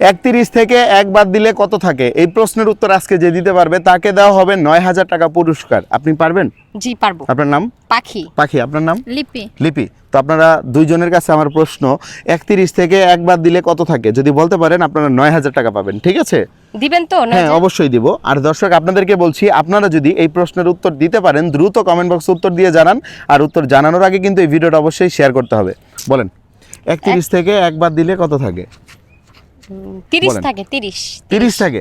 একত্রিশ থেকে এক বাদ দিলে কত থাকে? এই প্রশ্নের উত্তর আজকে যে দিতে পারবে তাকে দেওয়া হবে নয় হাজার টাকা পুরস্কার। আপনি পারবেন? জি পারব। আপনার নাম? পাখি। পাখি আপনার নাম? লিপি। লিপি। তো আপনারা দুইজনের কাছে আমার প্রশ্ন একত্রিশ থেকে এক বাদ দিলে কত থাকে? যদি বলতে পারেন আপনারা নয় হাজার টাকা পাবেন ঠিক আছে? দিবেন তো হ্যাঁ অবশ্যই দিব। আর দর্শক আপনাদেরকে বলছি আপনারা যদি এই প্রশ্নের উত্তর দিতে পারেন দ্রুত কমেন্ট বক্সে উত্তর দিয়ে জানান। আর উত্তর জানানোর আগে কিন্তু এই ভিডিওটা অবশ্যই শেয়ার করতে হবে। বলেন একত্রিশ থেকে একবার দিলে কত থাকে? থাকে থাকে?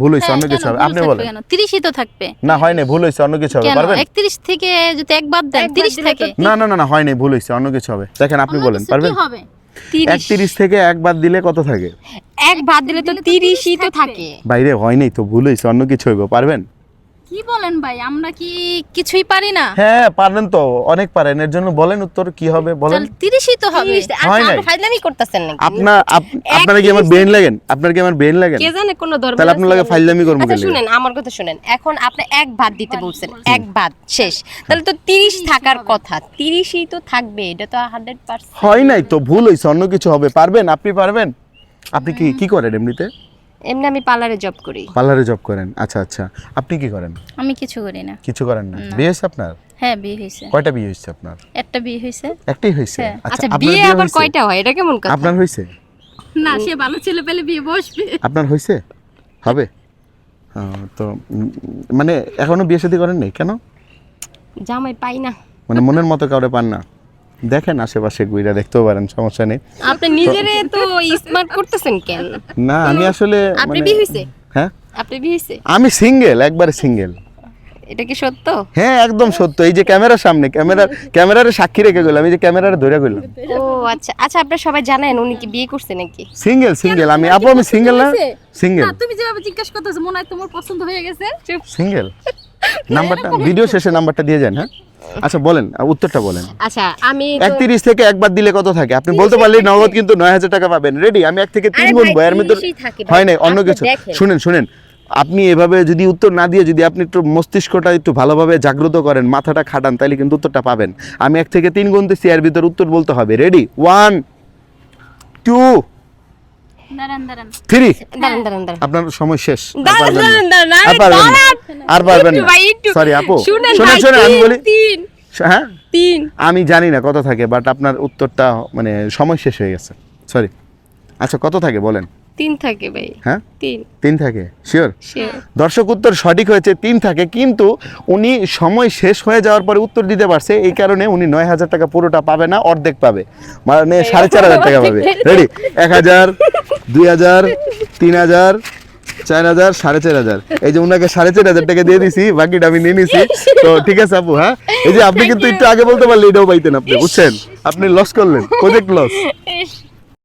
ভুল হ্যাঁ, অন্য কিছু হবে আপনি বলেন। কেন? 30 তো থাকবে। না হয়নি ভুল হয়েছে অন্য কিছু হবে পারবেন? একত্রিশ থেকে যদি একবার দেন একবার তিরিশ দিলে থাকে। না না না না হয়নি ভুল হয়েছে অন্য কিছু হবে। দেখেন আপনি বলেন কি পারবেন? হবে? থেকে একবার দিলে কত থাকে? একবার দিলে তো তিরিশই তো থাকে। বাইরে হয় নাই তো ভুল হয়েছে অন্য কিছু হইব পারবেন? কি বলেন ভাই? আমরা কি কিছুই পারি না? হ্যাঁ পারেন তো। অনেক পারেন। এর জন্য বলেন উত্তর কি হবে বলেন। তাহলে তিরিশই তো হবে। আচ্ছা, হয়। আপনি ফাইজলামি করতেছেন নাকি? আপনার আপ- আপনারা কি আমার ব্রেন লাগেন? আপনার কি আমার ব্রেন লাগেন? কে জানে কোন ধর্ম তাহলে আপনার লাগে ফাইজলামি করব আচ্ছা কেন? শুনেন আমার কথা শুনেন। এখন আপনি এক ভাত দিতে বলছেন। এক ভাত শেষ। তাহলে তো তিরিশ থাকার কথা। তিরিশই তো থাকবে এটা তো হান্ড্রেড পার্সেন্ট হয় নাই তো ভুল হয়েছে অন্য কিছু হবে। পারবেন? আপনি পারবেন? আপনি কি কি করেন এমনিতে? এমনি আমি পার্লারে জব করি। পার্লারে জব করেন? আচ্ছা আচ্ছা। আপনি কি করেন? আমি কিছু করি না। কিছু করেন না? বিয়ে হয়েছে আপনার? হ্যাঁ বিয়ে হয়েছে। কয়টা বিয়ে হয়েছে আপনার? একটা বিয়ে হয়েছে। একটাই হয়েছে? হ্যাঁ। আচ্ছা বিয়ে আবার? কয়টা হয়? এটা কেমন কথা? আপনার হয়েছে? না সে ভালো ছেলে পেলে বিয়ে বসবে। আপনার হয়েছে? হবে? তো মানে এখনও বিয়ে শাদী করেন নাই কেন? জামাই পাই না। মানে মনের মতো কাউরে পান না? দেখেন আশেপাশে গুইরা দেখতেও পারেন সমস্যা নেই। আপনি নিজেরে তো স্মার্ট করতেছেন কেন? না আমি আসলে আপনি মানে- বিয়ে হয়েছে হ্যাঁ? আপনি বিয়ে হয়েছে আমি সিঙ্গেল একবারে সিঙ্গেল এটা কি সত্য? হ্যাঁ একদম সত্য। এই যে ক্যামেরার সামনে ক্যামেরার ক্যামেরারে সাক্ষী রেখে গেলাম এই যে ক্যামেরারে ধরে গেলাম। ও আচ্ছা আচ্ছা আপনারা সবাই জানেন উনি কি বিয়ে করছে নাকি? সিঙ্গেল সিঙ্গেল আমি আপু আমি সিঙ্গেল না সিঙ্গেল না তুমি যেভাবে জিজ্ঞাসা করতেছো মনে হয় তোমার পছন্দ হয়ে গেছে। সিঙ্গেল নাম্বারটা ভিডিও শেষে নাম্বারটা দিয়ে যান হ্যাঁ? আচ্ছা বলেন উত্তরটা বলেন। আচ্ছা আমি তো- একত্রিশ থেকে একবার দিলে কত থাকে? আপনি বলতে পারলেই নগদ কিন্তু নয় হাজার টাকা পাবেন। রেডি আমি এক থেকে তিন গুণ থাকে ভাই। হয় নাই অন্য কিছু। শুনেন শুনেন। আপনি এভাবে যদি উত্তর না দিয়ে যদি আপনি একটু মস্তিষ্কটা একটু ভালোভাবে জাগ্রত করেন মাথাটা খাটান তাহলে কিন্তু উত্তরটা পাবেন। আমি এক থেকে তিন গুনতেছি এর ভিতর উত্তর বলতে হবে। রেডি ওয়ান টু থ্রি আপনার সময় শেষ। আর পারবেন পারবেন। সরি আপু। শুনেন শুনেন আমি বলি হ্যাঁ? তিন। আমি জানি না কত থাকে বাট আপনার উত্তরটা মানে সময় শেষ হয়ে গেছে। সরি আচ্ছা কত থাকে? বলেন। তিন থাকে ভাই। হ্যাঁ? তিন। তিন থাকে? শিওর দর্শক উত্তর সঠিক হয়েছে তিন থাকে। কিন্তু উনি সময় শেষ হয়ে যাওয়ার পরে উত্তর দিতে পারছে এই কারণে উনি নয় হাজার টাকা পুরোটা পাবে না অর্ধেক পাবে। মানে সাড়ে চার হাজার টাকা পাবে। রেডি এক হাজার দুই হাজার তিন হাজার চার হাজার সাড়ে চার হাজার। এই যে উনাকে সাড়ে চার হাজার টাকা দিয়ে দিছি বাকিটা আমি নিয়ে নিছি। তো ঠিক আছে আপু হ্যাঁ? এই যে আপনি কিন্তু একটু আগে বলতে পারলে এটাও পাইতেন আপনি বুঝছেন? আপনি লস করলেন প্রজেক্ট লস